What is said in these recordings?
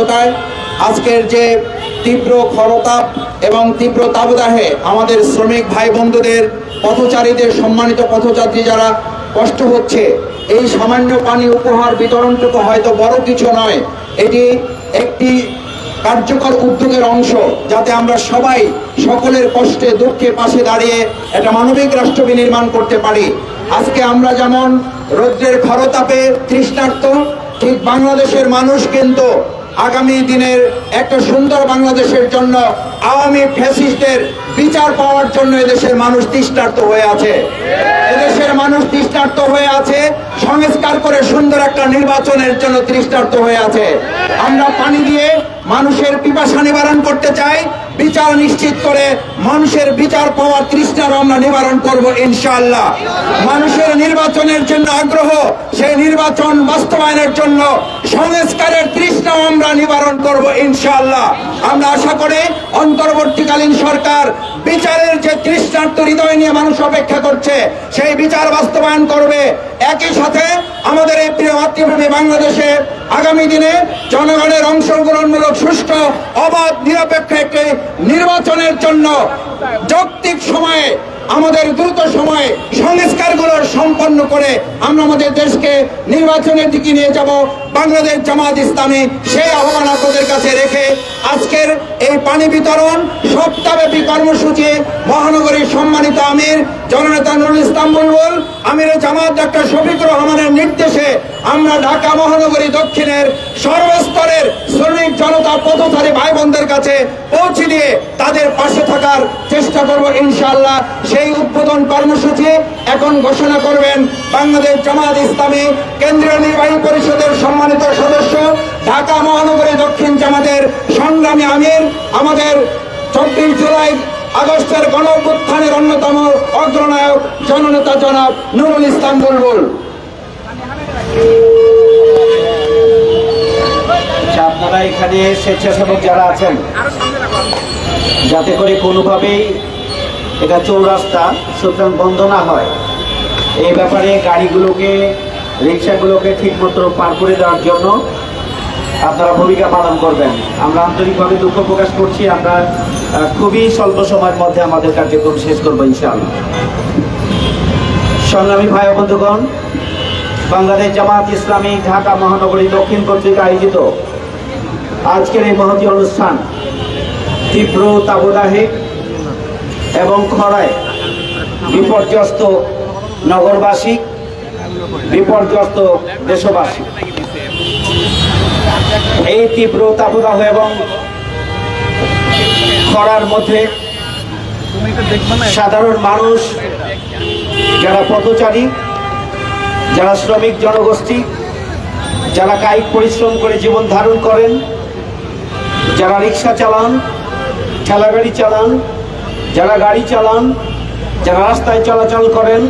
ধারাবাহিকতায় আজকের যে তীব্র খরতাপ এবং তীব্র তাবদাহে আমাদের শ্রমিক ভাই বন্ধুদের পথচারীদের সম্মানিত পথযাত্রী যারা কষ্ট হচ্ছে, এই সামান্য পানি উপহার বিতরণটুকু হয়তো বড় কিছু নয়। এটি একটি কার্যকর উদ্যোগের অংশ, যাতে আমরা সবাই সকলের কষ্টে দুঃখে পাশে দাঁড়িয়ে একটা মানবিক রাষ্ট্র বিনির্মাণ করতে পারি। আজকে আমরা যেমন রৌদ্রের খরতাপে তৃষ্ণার্ত, ঠিক বাংলাদেশের মানুষ কিন্তু আগামী দিনের একটা সুন্দর বাংলাদেশের জন্য আওয়ামী ফ্যাসিস্টের বিচার পাওয়ার জন্য এদেশের মানুষ তৃষ্ণার্ত হয়ে আছে। এদেশের মানুষ তৃষ্ণার্ত হয়ে আছে, সংস্কার করে সুন্দর একটা নির্বাচনের জন্য তৃষ্ণার্ত হয়ে আছে। আমরা পানি দিয়ে মানুষের পিপাসা নিবারণ করতে চাই বিচার নিশ্চিত করে মানুষের বিচার পাওয়ার তৃষ্ণার আমরা নিবারণ করব ইনশাআল্লাহ। মানুষের নির্বাচনের জন্য আগ্রহ, সেই নির্বাচন বাস্তবায়নের জন্য সংস্কারের তৃষ্ণা আমরা নিবারণ করব ইনশাল্লাহ আমরা আশা করি অন্তর্বর্তীকালীন সরকার বিচারের যে তৃষ্ণার্ত হৃদয় নিয়ে মানুষ অপেক্ষা করছে, সেই বিচার বাস্তবায়ন করবে। একই সাথে আমাদের এই প্রিয় মাতৃভূমি বাংলাদেশে আগামী দিনে জনগণের অংশগ্রহণমূলক সুষ্ঠু, অবাধ, নিরপেক্ষ একটি নির্বাচনের জন্য যৌক্তিক সময়ে আমাদের দ্রুত সময়ে সম্পন্ন করে আমরা আমাদের দেশকে নির্বাচনের দিকে নিয়ে যাব। বাংলাদেশ জামাত ইসলামী সেই আহ্বান আপনাদের কাছে রেখে আজকের এই পানি বিতরণ সপ্তাহব্যাপী কর্মসূচি মহানগরীর সম্মানিত আমির জননেতা নুরুল ইসলাম বুলবুল আমির জামাত ডাক্তার শফিকুর রহমানের নির্দেশে আমরা ঢাকা মহানগরী দক্ষিণের সর্বস্তরের শ্রমিক জনতা পথচারী ভাই বোনদের কাছে পৌঁছে দিয়ে তাদের পাশে থাকার চেষ্টা করব ইনশাআল্লাহ। সেই উদ্বোধন কর্মসূচি এখন ঘোষণা করবেন বাংলাদেশ জামাত ইসলামী কেন্দ্রীয় নির্বাহী পরিষদের সম্মানিত সদস্য, ঢাকা মহানগরী দক্ষিণ জামাতের সংগ্রামী আমির, আমাদের চব্বিশ জুলাই আগস্টের গণ অভ্যুত্থানের অন্যতম অগ্রনায়ক জননেতা জনাব নুরুল ইসলাম বুলবুল। আচ্ছা, আপনারা এখানে স্বেচ্ছাসেবক যারা আছেন যাতে করে কোনোভাবেই এটা চৌরাস্তা সুতরাং বন্ধ না হয় এই ব্যাপারে গাড়িগুলোকে রিক্সাগুলোকে ঠিকমতো পার করে দেওয়ার জন্য আপনারা ভূমিকা পালন করবেন। আমরা আন্তরিকভাবে দুঃখ প্রকাশ করছি আমরা খুবই স্বল্প সময়ের মধ্যে আমাদের কার্যক্রম শেষ করব ইনশাআল্লাহ। সংগ্রামী ভাই বন্ধুগণ, বাংলাদেশ জামাত ইসলামী ঢাকা মহানগরী দক্ষিণ কর্তৃক আয়োজিত আজকের এই মহতী অনুষ্ঠান তীব্র তাবদাহে এবং খরায় বিপর্যস্ত নগরবাসী, বিপর্যস্ত দেশবাসী। এই তীব্র তাপদাহ এবং খরার মধ্যে সাধারণ মানুষ, যারা পথচারী, যারা শ্রমিক জনগোষ্ঠী, যারা কায়িক পরিশ্রম করে জীবন ধারণ করেন, যারা রিক্সা চালান ঠেলাগাড়ি চালান, যারা গাড়ি চালান, যারা রাস্তায় চলাচল করেন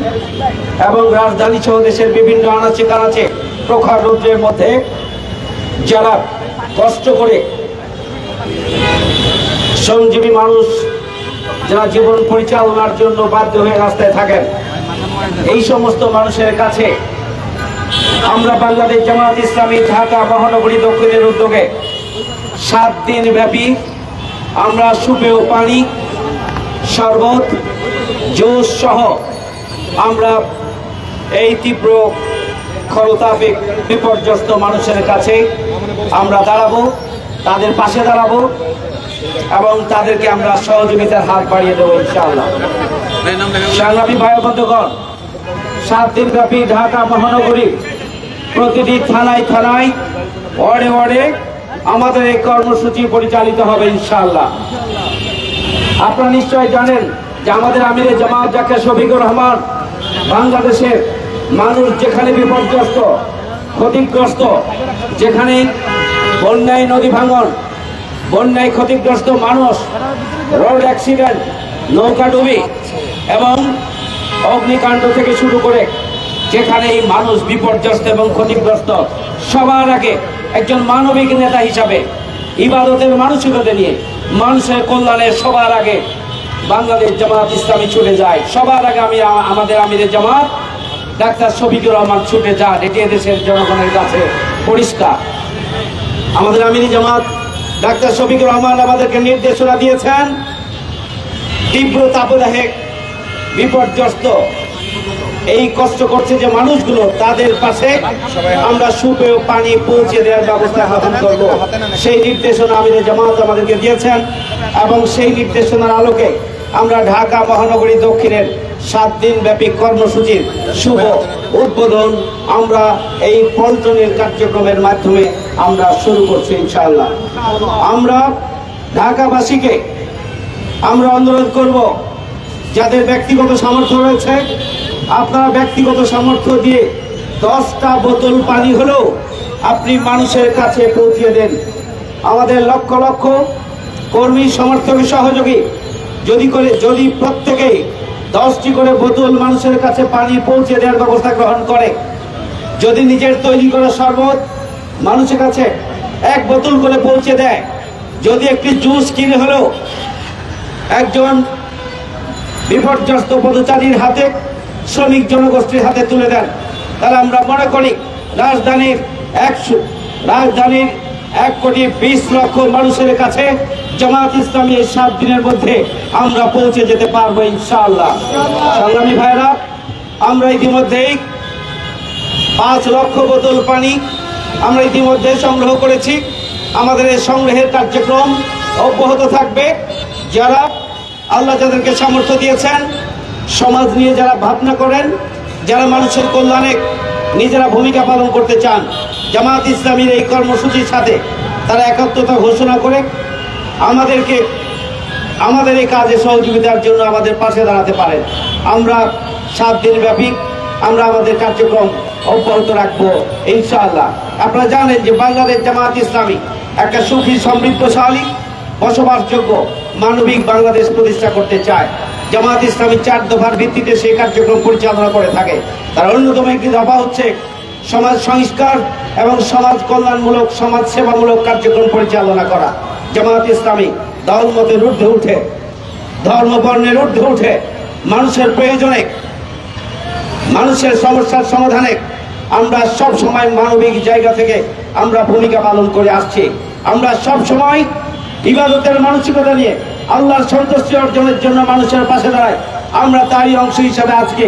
এবং রাজধানী সহ দেশের বিভিন্ন আনাচে কানাচে প্রখর রৌদ্রের মধ্যে যারা কষ্ট করে শ্রমজীবী মানুষ যারা জীবন পরিচালনার জন্য বাধ্য হয়ে রাস্তায় থাকেন, এই সমস্ত মানুষের কাছে আমরা বাংলাদেশ জামাত ইসলামী ঢাকা মহানগরী দক্ষিণের উদ্যোগে সাত দিন ব্যাপী আমরা সুপেয় পানি, শরবত, জুস সহ আমরা এই তীব্র খরতাপে বিপর্যস্ত মানুষের কাছে আমরা দাঁড়াবো। তাদের পাশে দাঁড়াবো এবং তাদেরকে আমরা সহযোগিতার হাত বাড়িয়ে দেবো, ইনশাআল্লাহ। সংগ্রামী ভাই বন্ধুগণ, সাত দিন ব্যাপী ঢাকা মহানগরী প্রতিটি থানায় থানায়, ওয়ার্ডে ওয়ার্ডে আমাদের এই কর্মসূচি পরিচালিত হবে, ইনশাআল্লাহ। আপনারা নিশ্চয় জানেন যে আমাদের আমিরে জামাত জাকে শফিকুর রহমান বাংলাদেশের মানুষ যেখানে বিপর্যস্ত, ক্ষতিগ্রস্ত, যেখানে বন্যায় নদী ভাঙন, বন্যায় ক্ষতিগ্রস্ত মানুষ রোড অ্যাক্সিডেন্ট নৌকা ডুবি এবং অগ্নিকাণ্ড থেকে শুরু করে যেখানে এই মানুষ বিপর্যস্ত এবং ক্ষতিগ্রস্ত, সবার আগে একজন মানবিক নেতা হিসাবে ইবাদতের মানসিকতা নিয়ে মানুষের কল্যাণে সবার আগে বাংলাদেশ জামাত ইসলামী ছুটে যায়। সবার আগে আমি আমাদের আমিরের জামাত, ডাক্তার শফিকুর রহমান ছুটে যান। এটি দেশের জনগণের কাছে পরিষ্কার। আমাদের আমিরি জামাত, ডাক্তার শফিকুর রহমান আমাদেরকে নির্দেশনা দিয়েছেন, তীব্র তাপদাহে বিপর্যস্ত। এই কষ্ট করছে যে মানুষগুলো, তাদের পাশে আমরা সুপেয় পানি পৌঁছে দেওয়ার ব্যবস্থা গ্রহণ করব। সেই নির্দেশনা আমিরে জামাত আমাদেরকে দিয়েছেন এবং সেই নির্দেশনার আলোকে আমরা ঢাকা মহানগরী দক্ষিণের সাত দিন ব্যাপী কর্মসূচির শুভ উদ্বোধন আমরা এই পল্টনের কার্যক্রমের মাধ্যমে আমরা শুরু করছি ইনশাআল্লাহ। আমরা ঢাকাবাসীকে আমরা অনুরোধ করব, যাদের ব্যক্তিগত সামর্থ্য রয়েছে, আপনারা ব্যক্তিগত সামর্থ্য দিয়ে দশটা বোতল পানি হলেও আপনি মানুষের কাছে পৌঁছে দেন। আমাদের লক্ষ লক্ষ কর্মী, সমর্থক, সহযোগী, যদি করে যদি প্রত্যেকেই দশটি করে বোতল মানুষের কাছে পানি পৌঁছে দেওয়ার ব্যবস্থা গ্রহণ করে। যদি নিজের তৈরি করা শরবত মানুষের কাছে এক বোতল করে পৌঁছে দেয়, যদি একটি জুস কিনে হলেও একজন বিপর্যস্ত পদচারীর হাতে, শ্রমিক জনগোষ্ঠীর হাতে তুলে দেন, তাহলে আমরা মনে করি রাজধানীর একশো রাজধানীর এক কোটি বিশ লক্ষ মানুষের কাছে জামাত ইসলামী এই সাত দিনের মধ্যে আমরা পৌঁছে যেতে পারব ইনশাআল্লাহ। সংগ্রামী ভাইরা, আমরা ইতিমধ্যেই পাঁচ লক্ষ বোতল পানি আমরা ইতিমধ্যে সংগ্রহ করেছি। আমাদের এই সংগ্রহের কার্যক্রম অব্যাহত থাকবে। যারা আল্লাহ যাদেরকে সামর্থ্য দিয়েছেন, সমাজ নিয়ে যারা ভাবনা করেন, যারা মানুষের কল্যাণে নিজেরা ভূমিকা পালন করতে চান, জামাত ইসলামীর এই কর্মসূচির সাথে তারা একাত্মতা ঘোষণা করে আমাদেরকে, আমাদের এই কাজে সহযোগিতার জন্য আমাদের পাশে দাঁড়াতে পারেন। আমরা সাত দিন ব্যাপী আমরা আমাদের কার্যক্রম অব্যাহত রাখব, ইনশাআল্লাহ। আপনারা জানেন যে বাংলাদেশ জামাত ইসলামী একটা সুখী সমৃদ্ধশালী, বসবাসযোগ্য, মানবিক বাংলাদেশ প্রতিষ্ঠা করতে চায়। জামাত ইসলামী চার দফার ভিত্তিতে সেই কার্যক্রম পরিচালনা করে থাকে। তার অন্যতম একটি দফা হচ্ছে সমাজ সংস্কার এবং সমাজ কল্যাণমূলক, সমাজ সেবামূলক কার্যক্রম পরিচালনা করা। জামাত ইসলামী দলমতের ঊর্ধ্বে উঠে ধর্ম বর্ণের ঊর্ধ্বে উঠে, মানুষের প্রয়োজনে, মানুষের সমস্যার সমাধানে আমরা সব সময় মানবিক জায়গা থেকে আমরা ভূমিকা পালন করে আসছি। আমরা সব সময় ইবাদতের মানসিকতা নিয়ে আল্লাহর সন্তুষ্টি অর্জনের জন্য মানুষের পাশে দাঁড়াই। আমরা তারই অংশ হিসাবে আজকে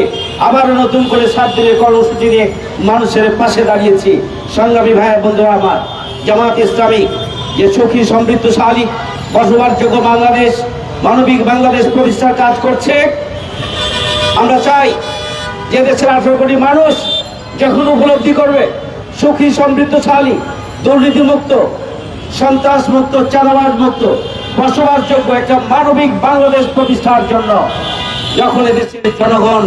আবারও নতুন করে সাত দিনের কর্মসূচি নিয়ে মানুষের পাশে দাঁড়িয়েছি। সংগ্রামী ভাইয়ের বন্ধুরা আমার জামাত ইসলামী যে সুখী, সমৃদ্ধশালী, বসবাসযোগ্য বাংলাদেশ, মানবিক বাংলাদেশ প্রতিষ্ঠার কাজ করছে। আমরা চাই যে দেশের আঠারো কোটি মানুষ যখন উপলব্ধি করবে, সুখী, সমৃদ্ধশালী, দুর্নীতিমুক্ত সন্ত্রাস মুক্ত চাঁদাবাজ মুক্ত বসবাসযোগ্য একটা মানবিক বাংলাদেশ প্রতিষ্ঠার জন্য যখন এদেশের জনগণ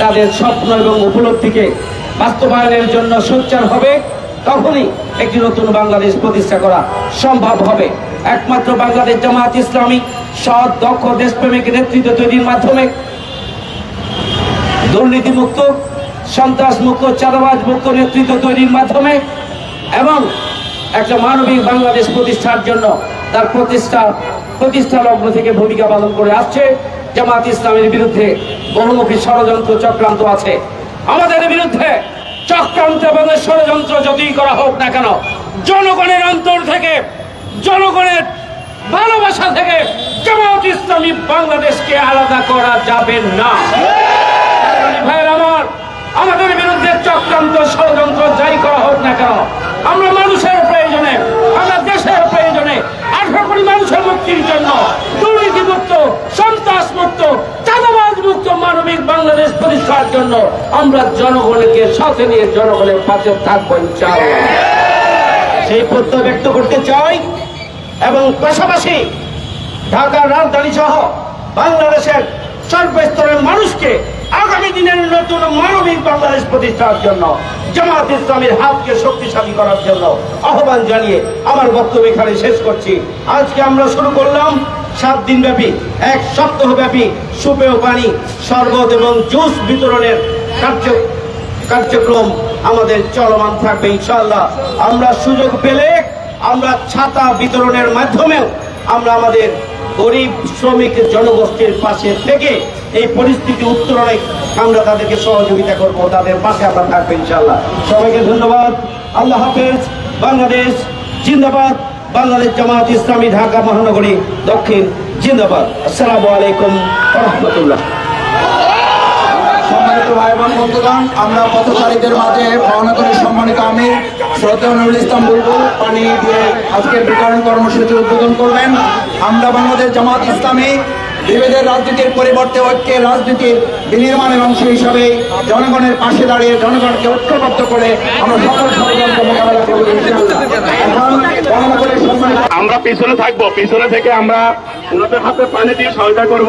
তাদের স্বপ্ন এবং উপলব্ধিকে বাস্তবায়নের জন্য সোচ্চার হবে, তখনই একটি নতুন বাংলাদেশ প্রতিষ্ঠা করা সম্ভব হবে। একমাত্র বাংলাদেশ জামাত ইসলামী সৎ, দক্ষ, দেশপ্রেমিক নেতৃত্ব তৈরির মাধ্যমে দুর্নীতিমুক্ত সন্ত্রাস মুক্ত চাঁদাবাজ মুক্ত নেতৃত্ব তৈরির মাধ্যমে এবং একটা মানবিক বাংলাদেশ প্রতিষ্ঠার জন্য তার প্রতিষ্ঠা প্রতিষ্ঠা লগ্ন থেকে ভূমিকা পালন করে আসছে। জামাত ইসলামের বিরুদ্ধে বহুমুখী ষড়যন্ত্র চক্রান্ত আছে। আমাদের বিরুদ্ধে চক্রান্ত এবং ষড়যন্ত্র যদি করা হোক না কেন, জনগণের অন্তর থেকে, জনগণের ভালোবাসা থেকে জামাত ইসলামী বাংলাদেশকে আলাদা করা যাবে না। আমার, আমাদের বিরুদ্ধে চক্রান্ত ষড়যন্ত্র যাই করা হোক না কেন, আমরা মানুষের প্রয়োজনে আমরা দেশের প্রয়োজনে আঠারো কোটি মানুষের মুক্তির জন্য দুর্নীতি মুক্ত সন্ত্রাস মুক্ত চাঁদাবাজ মুক্ত বাংলাদেশ প্রতিষ্ঠার জন্য আমরা জনগণকে সাথে নিয়ে জনগণের পাশে থাকব, ইনশাআল্লাহ। সেই প্রত্যয় ব্যক্ত করতে চাই এবং পাশাপাশি ঢাকার রাজধানী সহ বাংলাদেশের সর্বস্তরের মানুষকে আগামী দিনের নতুন মানবিক বাংলাদেশ প্রতিষ্ঠার জন্য, জামাত ইসলামের হাতকে শক্তিশালী করার জন্য আহ্বান জানিয়ে আমার বক্তব্য এখানে শেষ করছি। আজকে আমরা শুরু করলাম সাত দিন ব্যাপী এক সপ্তাহ ব্যাপী সুপেয় পানি, শরবত এবং জুস বিতরণের কার্য কার্যক্রম আমাদের চলমান থাকবে ইনশাল্লাহ আমরা সুযোগ পেলে আমরা ছাতা বিতরণের মাধ্যমেও আমরা আমাদের গরিব শ্রমিক জনগোষ্ঠীর পাশে থেকে এই পরিস্থিতি উত্তরণে আমরা তাদেরকে সহযোগিতা করব, তাদের পাশে আমরা থাকব ইনশাল্লাহ সবাইকে ধন্যবাদ। আল্লাহ হাফেজ, বাংলাদেশ, জিন্দাবাদ। বাংলাদেশ জামাত ইসলামী ঢাকা মহানগরী, দক্ষিণ জিন্দাবাদ। আসসালামু আলাইকুম রহমতুল্লাহ আমরা পথচারীদের মাঝে মহানগরীর সম্মানিত আমি শ্রদ্ধা নুরুল ইসলাম বুলবুল, পানি দিয়ে আজকের বিতরণ কর্মসূচি উদ্বোধন করবেন। আমরা বাংলাদেশ জামাত ইসলামী বিভেদের রাজনীতির পরিবর্তে ঐক্যের রাজনীতির বিনির্মাণের অংশ হিসাবে জনগণের পাশে দাঁড়িয়ে জনগণকে ঐক্যবদ্ধ করে আমরা সকল ষড়যন্ত্র মোকাবেলা করব আমরা পিছনে থাকব পিছনে থেকে আমরা ওনাদের হাতে পানি দিয়ে সহায়তা করব।